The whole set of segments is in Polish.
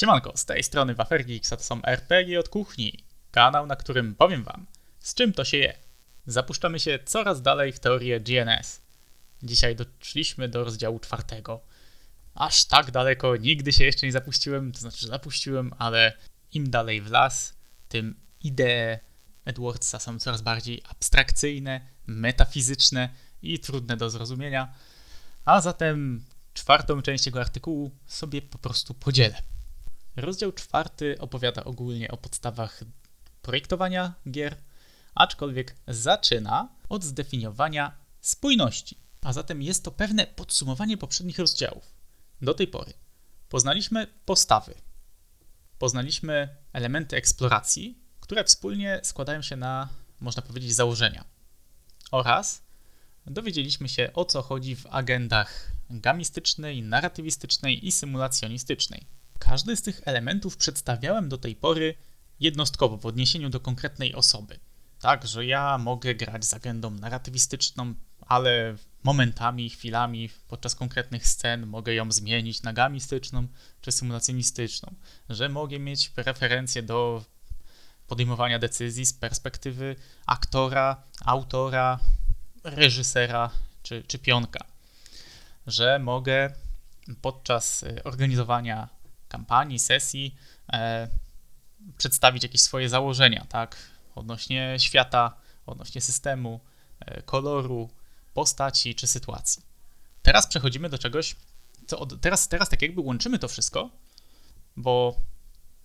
Siemanko, z tej strony Wafergeeks, a to są RPG od kuchni. Kanał, na którym powiem wam, z czym to się je. Zapuszczamy się coraz dalej w teorię GNS. Dzisiaj doszliśmy do rozdziału czwartego. Aż tak daleko nigdy się jeszcze nie zapuściłem, to znaczy zapuściłem, ale im dalej w las, tym idee Edwardsa są coraz bardziej abstrakcyjne, metafizyczne i trudne do zrozumienia. A zatem czwartą część jego artykułu sobie po prostu podzielę. Rozdział czwarty opowiada ogólnie o podstawach projektowania gier, aczkolwiek zaczyna od zdefiniowania spójności. A zatem jest to pewne podsumowanie poprzednich rozdziałów. Do tej pory poznaliśmy postawy, poznaliśmy elementy eksploracji, które wspólnie składają się na, można powiedzieć, założenia. Oraz dowiedzieliśmy się o co chodzi w agendach gamistycznej, narratywistycznej i symulacjonistycznej. Każdy z tych elementów przedstawiałem do tej pory jednostkowo w odniesieniu do konkretnej osoby. Tak, że ja mogę grać z agendą narratywistyczną, ale momentami, chwilami podczas konkretnych scen mogę ją zmienić na gamistyczną czy symulacjonistyczną, że mogę mieć preferencje do podejmowania decyzji z perspektywy aktora, autora, reżysera czy, czy pionka, że mogę podczas y, organizowania kampanii, sesji e, przedstawić jakieś swoje założenia, tak, odnośnie świata, odnośnie systemu, e, koloru, postaci czy sytuacji. Teraz przechodzimy do czegoś, co od, teraz, teraz tak jakby łączymy to wszystko, bo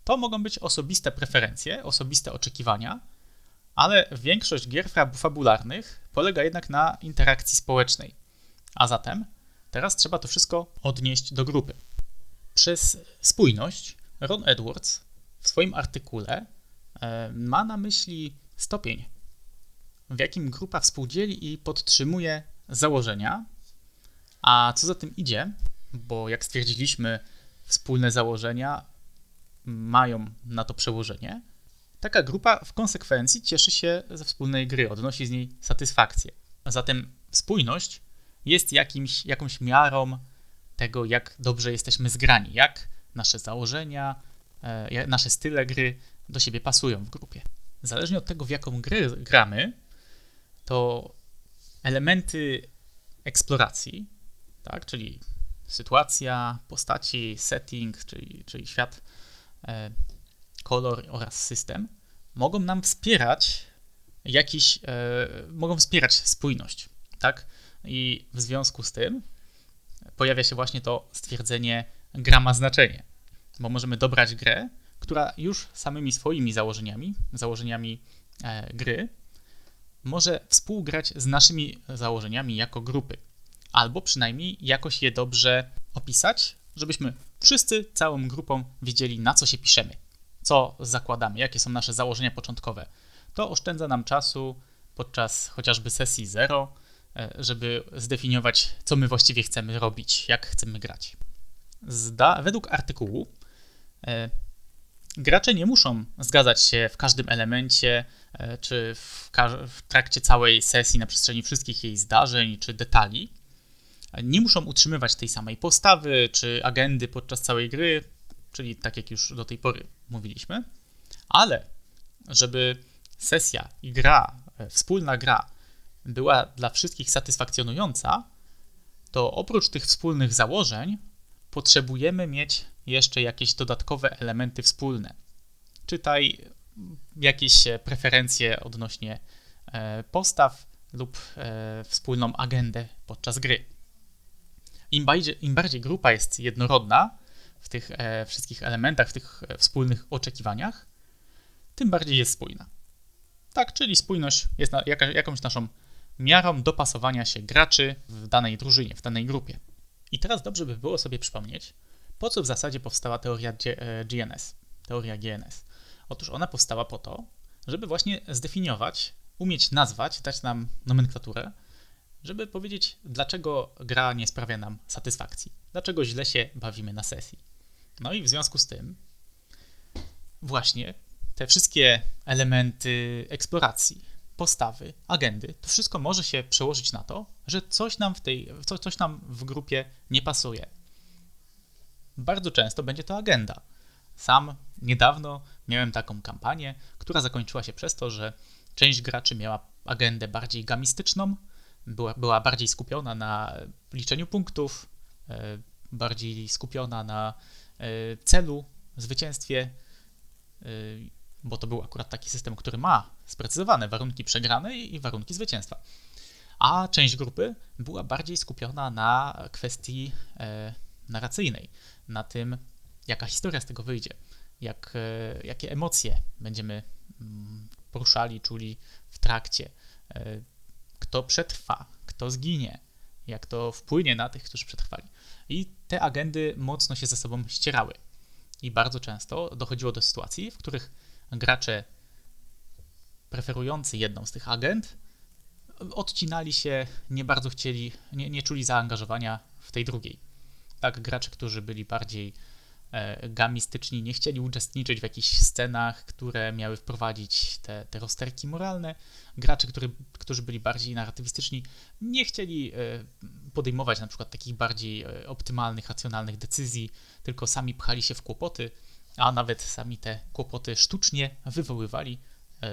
to mogą być osobiste preferencje, osobiste oczekiwania, ale większość gier fabularnych polega jednak na interakcji społecznej. A zatem teraz trzeba to wszystko odnieść do grupy. Przez spójność Ron Edwards w swoim artykule e, ma na myśli stopień, w jakim grupa współdzieli i podtrzymuje założenia, a co za tym idzie, bo jak stwierdziliśmy, wspólne założenia mają na to przełożenie, taka grupa w konsekwencji cieszy się ze wspólnej gry, odnosi z niej satysfakcję. Zatem spójność jest jakimś, jakąś miarą tego, jak dobrze jesteśmy zgrani, jak nasze założenia, e, nasze style gry do siebie pasują w grupie. Zależnie od tego, w jaką grę gramy, to elementy eksploracji, tak, czyli sytuacja, postaci, setting, czyli, czyli świat, e, kolor oraz system, mogą nam wspierać jakiś, e, mogą wspierać spójność, tak? I w związku z tym pojawia się właśnie to stwierdzenie gra ma znaczenie, bo możemy dobrać grę, która już samymi swoimi założeniami, założeniami e, gry, może współgrać z naszymi założeniami jako grupy, albo przynajmniej jakoś je dobrze opisać, żebyśmy wszyscy całą grupą wiedzieli, na co się piszemy, co zakładamy, jakie są nasze założenia początkowe. To oszczędza nam czasu podczas chociażby sesji zero, E, żeby zdefiniować, co my właściwie chcemy robić, jak chcemy grać. Zda, według artykułu e, gracze nie muszą zgadzać się w każdym elemencie, e, czy w, w trakcie całej sesji, na przestrzeni wszystkich jej zdarzeń, czy detali. Nie muszą utrzymywać tej samej postawy, czy agendy podczas całej gry, czyli tak jak już do tej pory mówiliśmy, ale żeby sesja i gra, wspólna gra była dla wszystkich satysfakcjonująca, to oprócz tych wspólnych założeń potrzebujemy mieć jeszcze jakieś dodatkowe elementy wspólne. Czytaj jakieś preferencje odnośnie e, postaw lub e, wspólną agendę podczas gry. Im bardziej, im bardziej grupa jest jednorodna w tych e, wszystkich elementach, w tych wspólnych oczekiwaniach, tym bardziej jest spójna. Tak, czyli spójność jest na, jaka, jakąś naszą miarą dopasowania się graczy w danej drużynie, w danej grupie. I teraz dobrze by było sobie przypomnieć, po co w zasadzie powstała teoria GNS, e, teoria GNS. Otóż ona powstała po to, żeby właśnie zdefiniować, umieć nazwać, dać nam nomenklaturę, żeby powiedzieć, dlaczego gra nie sprawia nam satysfakcji, dlaczego źle się bawimy na sesji. No i w związku z tym właśnie te wszystkie elementy eksploracji, postawy, agendy, to wszystko może się przełożyć na to, że coś nam w tej, coś nam w grupie nie pasuje. Bardzo często będzie to agenda. Sam niedawno miałem taką kampanię, która zakończyła się przez to, że część graczy miała agendę bardziej gamistyczną, była, była bardziej skupiona na liczeniu punktów, e, bardziej skupiona na e, celu, zwycięstwie, e, bo to był akurat taki system, który ma sprecyzowane warunki przegranej i warunki zwycięstwa. A część grupy była bardziej skupiona na kwestii narracyjnej, na tym, jaka historia z tego wyjdzie, jak, jakie emocje będziemy mm, poruszali, czuli w trakcie, kto przetrwa, kto zginie, jak to wpłynie na tych, którzy przetrwali. I te agendy mocno się ze sobą ścierały. I bardzo często dochodziło do sytuacji, w których gracze preferujący jedną z tych agent odcinali się, nie bardzo chcieli, nie, nie czuli zaangażowania w tej drugiej. Tak, gracze, którzy byli bardziej E, gamistyczni nie chcieli uczestniczyć w jakichś scenach, które miały wprowadzić te, te rozterki moralne. Gracze, który, którzy byli bardziej narratywistyczni, nie chcieli e, podejmować na przykład takich bardziej e, optymalnych, racjonalnych decyzji, tylko sami pchali się w kłopoty, a nawet sami te kłopoty sztucznie wywoływali,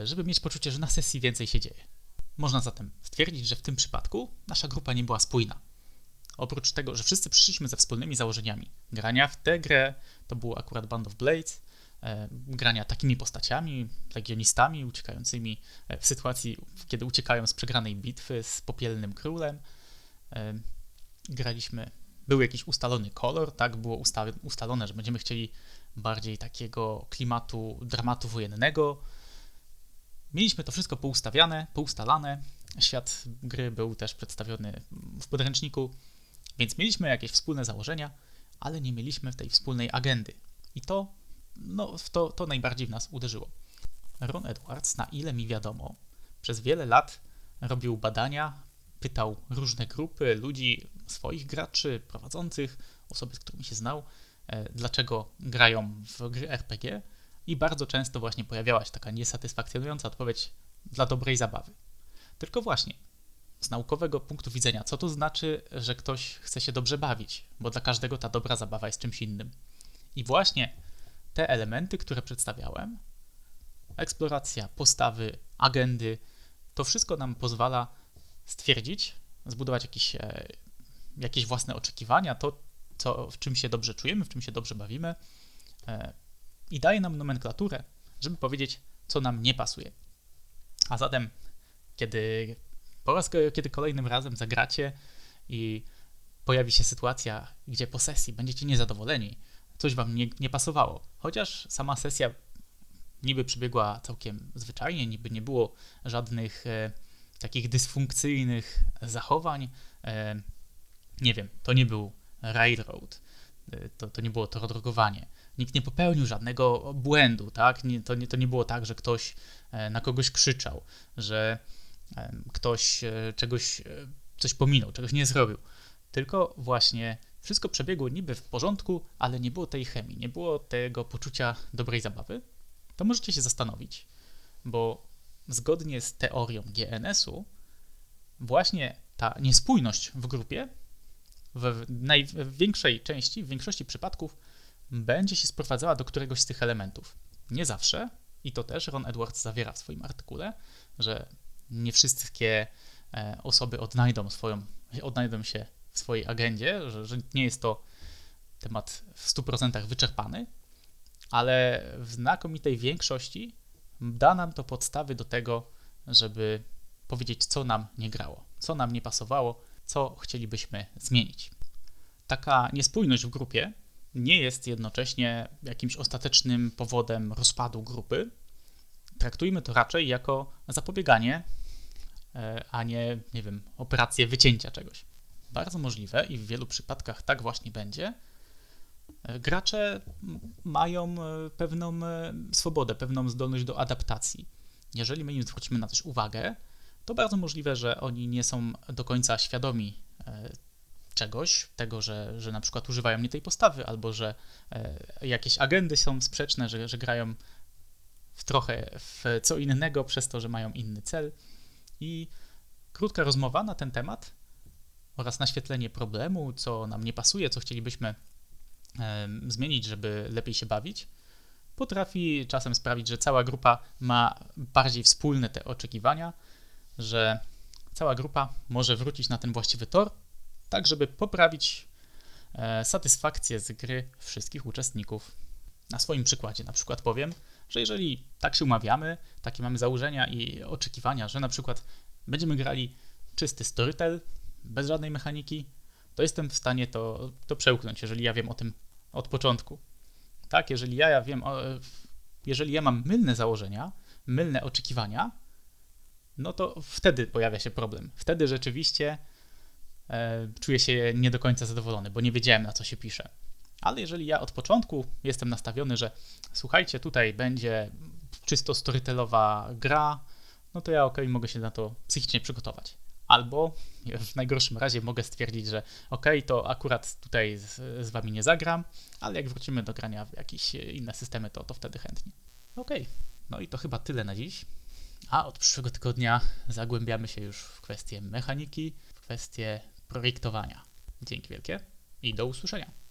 żeby mieć poczucie, że na sesji więcej się dzieje. Można zatem stwierdzić, że w tym przypadku nasza grupa nie była spójna. Oprócz tego, że wszyscy przyszliśmy ze wspólnymi założeniami grania w tę grę, to było akurat Band of Blades, e, grania takimi postaciami, legionistami uciekającymi e, w sytuacji, kiedy uciekają z przegranej bitwy z popielnym królem. E, graliśmy, był jakiś ustalony kolor, tak, było ustalone, że będziemy chcieli bardziej takiego klimatu dramatu wojennego. Mieliśmy to wszystko poustawiane, poustalane. Świat gry był też przedstawiony w podręczniku więc mieliśmy jakieś wspólne założenia, ale nie mieliśmy tej wspólnej agendy. I to, no, to, to najbardziej w nas uderzyło. Ron Edwards, na ile mi wiadomo, przez wiele lat robił badania, pytał różne grupy ludzi, swoich graczy, prowadzących, osoby, z którymi się znał, e, dlaczego grają w gry RPG i bardzo często właśnie pojawiała się taka niesatysfakcjonująca odpowiedź dla dobrej zabawy. Tylko właśnie, z naukowego punktu widzenia, co to znaczy, że ktoś chce się dobrze bawić, bo dla każdego ta dobra zabawa jest czymś innym. I właśnie te elementy, które przedstawiałem, eksploracja, postawy, agendy, to wszystko nam pozwala stwierdzić, zbudować jakieś, e, jakieś własne oczekiwania, to, co, w czym się dobrze czujemy, w czym się dobrze bawimy e, i daje nam nomenklaturę, żeby powiedzieć, co nam nie pasuje. A zatem, kiedy po raz kiedy kolejnym razem zagracie i pojawi się sytuacja, gdzie po sesji będziecie niezadowoleni, coś wam nie, nie pasowało, chociaż sama sesja niby przebiegła całkiem zwyczajnie, niby nie było żadnych e, takich dysfunkcyjnych zachowań. E, nie wiem, to nie był railroad, e, to, to nie było to drogowanie. Nikt nie popełnił żadnego błędu, tak? Nie, to, nie, to nie było tak, że ktoś e, na kogoś krzyczał, że ktoś czegoś, coś pominął, czegoś nie zrobił. Tylko właśnie wszystko przebiegło niby w porządku, ale nie było tej chemii, nie było tego poczucia dobrej zabawy. To możecie się zastanowić, bo zgodnie z teorią GNS-u, właśnie ta niespójność w grupie w największej części, w większości przypadków będzie się sprowadzała do któregoś z tych elementów. Nie zawsze, i to też Ron Edwards zawiera w swoim artykule, że nie wszystkie e, osoby odnajdą, swoją, odnajdą się w swojej agendzie, że, że nie jest to temat w 100% wyczerpany, ale w znakomitej większości da nam to podstawy do tego, żeby powiedzieć, co nam nie grało, co nam nie pasowało, co chcielibyśmy zmienić. Taka niespójność w grupie nie jest jednocześnie jakimś ostatecznym powodem rozpadu grupy. Traktujmy to raczej jako zapobieganie E, a nie, nie wiem, operację wycięcia czegoś. Bardzo możliwe i w wielu przypadkach tak właśnie będzie. E, gracze mają e, pewną swobodę, pewną zdolność do adaptacji. Jeżeli my im zwrócimy na coś uwagę, to bardzo możliwe, że oni nie są do końca świadomi czegoś, tego, że, że na przykład używają nie tej postawy, albo że jakieś agendy są sprzeczne, że, że grają w trochę w co innego przez to, że mają inny cel i krótka rozmowa na ten temat oraz naświetlenie problemu, co nam nie pasuje, co chcielibyśmy zmienić, żeby lepiej się bawić, potrafi czasem sprawić, że cała grupa ma bardziej wspólne te oczekiwania, że cała grupa może wrócić na ten właściwy tor, tak żeby poprawić e, satysfakcję z gry wszystkich uczestników. Na swoim przykładzie na przykład powiem, że jeżeli tak się umawiamy, takie mamy założenia i oczekiwania, że na przykład będziemy grali czysty storytel, bez żadnej mechaniki, to jestem w stanie to, to przełknąć, jeżeli ja wiem o tym od początku. Tak, jeżeli ja, ja wiem, jeżeli ja mam mylne założenia, mylne oczekiwania, no to wtedy pojawia się problem. Wtedy rzeczywiście e, czuję się nie do końca zadowolony, bo nie wiedziałem na co się pisze. Ale jeżeli ja od początku jestem nastawiony, że słuchajcie, tutaj będzie czysto storytelowa gra, no to ja ok, mogę się na to psychicznie przygotować. Albo w najgorszym razie mogę stwierdzić, że ok, to akurat tutaj z, z wami nie zagram, ale jak wrócimy do grania w jakieś inne systemy, to, to wtedy chętnie. Ok, no i to chyba tyle na dziś. A od przyszłego tygodnia zagłębiamy się już w kwestie mechaniki, w kwestie projektowania. Dzięki wielkie i do usłyszenia.